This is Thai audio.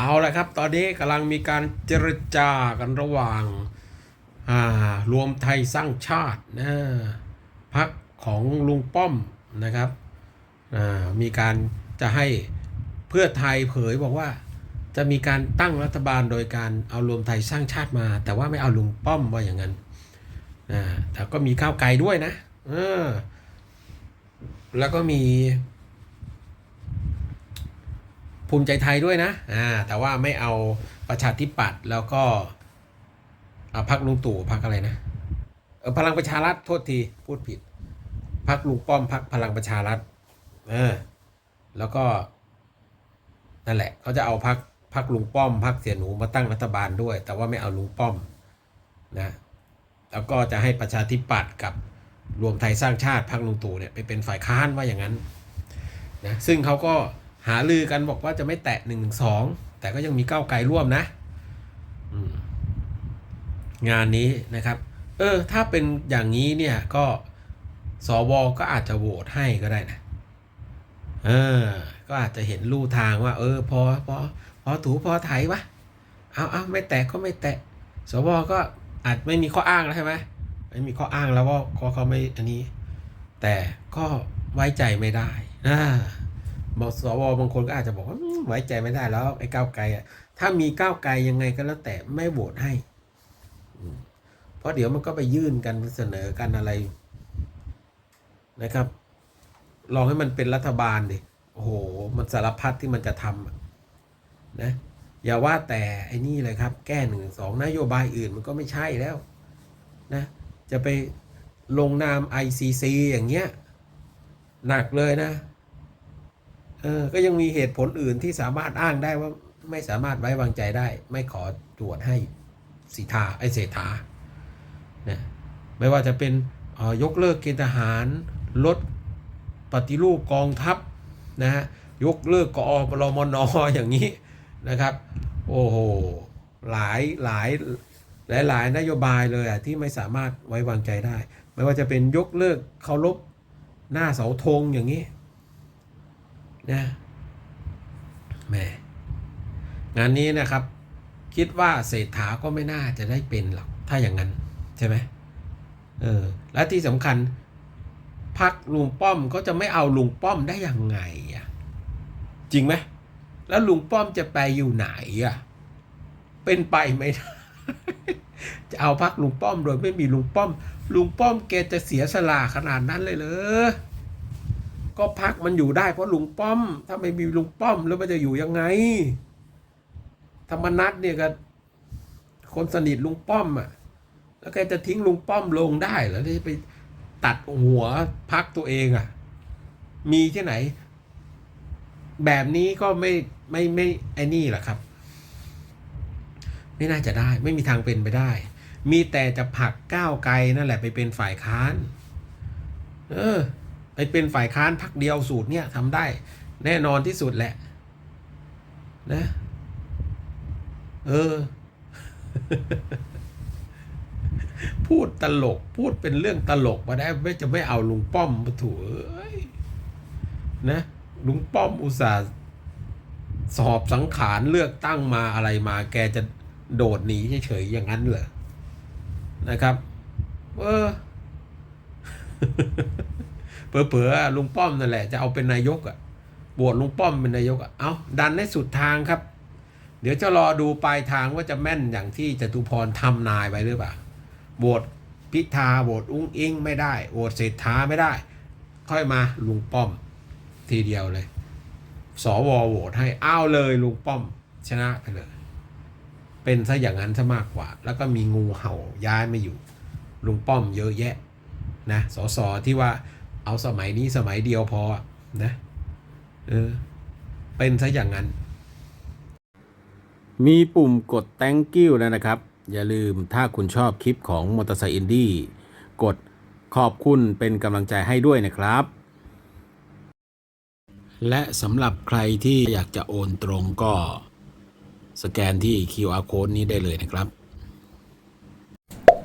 เอาละครับ ตอนนี้กำลังมีการเจรจากันระหว่างารวมไทยสร้างชาตินะพักของลุงป้อมนะครับมีการจะให้เพื่อไทยเผยบอกว่า จะมีการตั้งรัฐบาลโดยการเอารวมไทยสร้างชาติมา แต่ว่าไม่เอาลุงป้อมว่าอย่างนั้นแต่ก็มีก้าวไกลด้วยนะแล้วก็มี ภูมิใจไทยด้วยนะอ่าแต่ว่าไม่เอาประชาธิปัตย์แล้วก็อ่าพักลุงตู่พักอะไรนะเออพลังประชารัฐโทษทีพูดผิดพักลุงป้อมพักพลังประชารัฐเออแล้วก็นั่นแหละเขาจะเอาพักพักลุงป้อมพักเสียหนูมาตั้งรัฐบาลด้วย แต่ว่าไม่เอาลุงป้อมนะแล้วก็จะให้ประชาธิปัตย์กับรวมไทยสร้างชาติพักลุงตู่เนี่ยไปเป็นฝ่ายค้านว่าอย่างนั้นนะซึ่งเขาก็ หาลือกันบอกว่าจะไม่แตะหนึ่งสองแต่ก็ยังมีก้าวไกลร่วมนะงานนี้นะครับ เออ ถ้าเป็นอย่างนี้เนี่ยก็สวก็อาจจะโหวตให้ก็ได้นะเออ ก็อาจจะเห็นลู่ทางว่า เออ พอพอพอถูพอไถวะเอาเอาไม่แตะก็ไม่แตะสวก็อาจไม่มีข้ออ้างแล้วใช่ไหมไม่มีข้ออ้างแล้วว่าเขาเขาไม่อันนี้ แต่ก็ไว้ใจไม่ได้นะ บอกสวบางคนก็อาจจะบอกว่าไว้ใจไม่ได้แล้วไอ้ก้าวไกลอะถ้ามีก้าวไกลยังไงก็แล้วแต่ไม่โหวตให้เพราะเดี๋ยวมันก็ไปยื่นกันเสนอกันอะไร นะครับ ลองให้มันเป็นรัฐบาลดิโอ้โห มันสารพัดที่มันจะทำนะอย่าว่าแต่ไอ้นี่เลยครับ แก้หนึ่งสองนโยบายอื่นมันก็ไม่ใช่แล้ว นะ จะไปลงนาม ICC อย่างเงี้ย หนักเลยนะ เออก็ยังมีเหตุผลอื่นที่สามารถอ้างได้ว่าไม่สามารถไว้วางใจได้ ไม่ขอตรวจให้สิทาไอเศรษฐานะไม่ว่าจะเป็นออยกเลิกเกณฑ์ทหาร ลดปฏิรูปกองทัพนะฮะยกเลิกกอรมนอย่างนี้นะครับ โอ้โหหลายหลายหลายหลายนโยบายเลยอะที่ไม่สามารถไว้วางใจได้ ไม่ว่าจะเป็นยกเลิกเคารพหน้าเสาธงอย่างนี้ นะแหม่งานนี้นะครับ คิดว่าเศรษฐาก็ไม่น่าจะได้เป็นหรอกถ้าอย่างนั้นใช่ไหมเออและที่สำคัญพักลุงป้อมก็จะไม่เอาลุงป้อมได้ยังไงอะจริงไหมแล้วลุงป้อมจะไปอยู่ไหนอะเป็นไปไม่ได้จะเอาพักลุงป้อมโดยไม่มีลุงป้อม ลุงป้อมแกจะเสียสละขนาดนั้นเลยเหรอ ก็พักมันอยู่ได้เพราะลุงป้อม ถ้าไม่มีลุงป้อมแล้วมันจะอยู่ยังไง ธรรมนัตเนี่ยก็คนสนิทลุงป้อมอะ แล้วแกจะทิ้งลุงป้อมลงได้หรอที่ไปตัดหัวพักตัวเองอะ มีที่ไหน แบบนี้ก็ไม่ไม่ไม่ไอ้นี่แหละครับ ไม่น่าจะได้ ไม่มีทางเป็นไปได้ มีแต่จะผลักก้าวไกลนั่นแหละไปเป็นฝ่ายค้าน เออ ไปเป็นฝ่ายค้านพักเดียวสูตรเนี่ยทำได้แน่นอนที่สุดแหละ นะ เออ พูดตลกพูดเป็นเรื่องตลกมาได้ไม่จะไม่เอาลุงป้อมมาถูเอ้ยนะลุงป้อมอุตส่าห์สอบสังขารเลือกตั้งมาอะไรมา แกจะโดดหนีเฉยๆอย่างนั้นเหรอนะครับ เออ เผลอๆลุงป้อมนั่นแหละจะเอาเป็นนายกอะ่ะบวชลุงป้อมเป็นนายกอะ่ะเอาดันให้สุดทางครับ เดี๋ยวจะรอดูปลายทางว่าจะแม่นอย่างที่จตุพรทำนายไว้หรือเปล่าโหวตพิธาโหวตอุ้งอิงไม่ได้โหวตเศรษฐาไม่ได้ ค่อยมาลุงป้อมทีเดียวเลย สวโหวตให้อ้าวเลยลุงป้อมชนะไปเลย เป็นซะอย่างนั้นซะมากกว่า แล้วก็มีงูเห่าย้ายมาอยู่ลุงป้อมเยอะแยะนะสสที่ว่า เอาสมัยนี้สมัยเดียวพอนะเออเป็นซะอย่างนั้น มีปุ่มกด thank you แล้วนะครับ อย่าลืมถ้าคุณชอบคลิปของมอเตอร์ไซค์อินดี้กดขอบคุณเป็นกำลังใจให้ด้วยนะครับ และสำหรับใครที่อยากจะโอนตรงก็ สแกนที่ QR code นี้ได้เลยนะครับ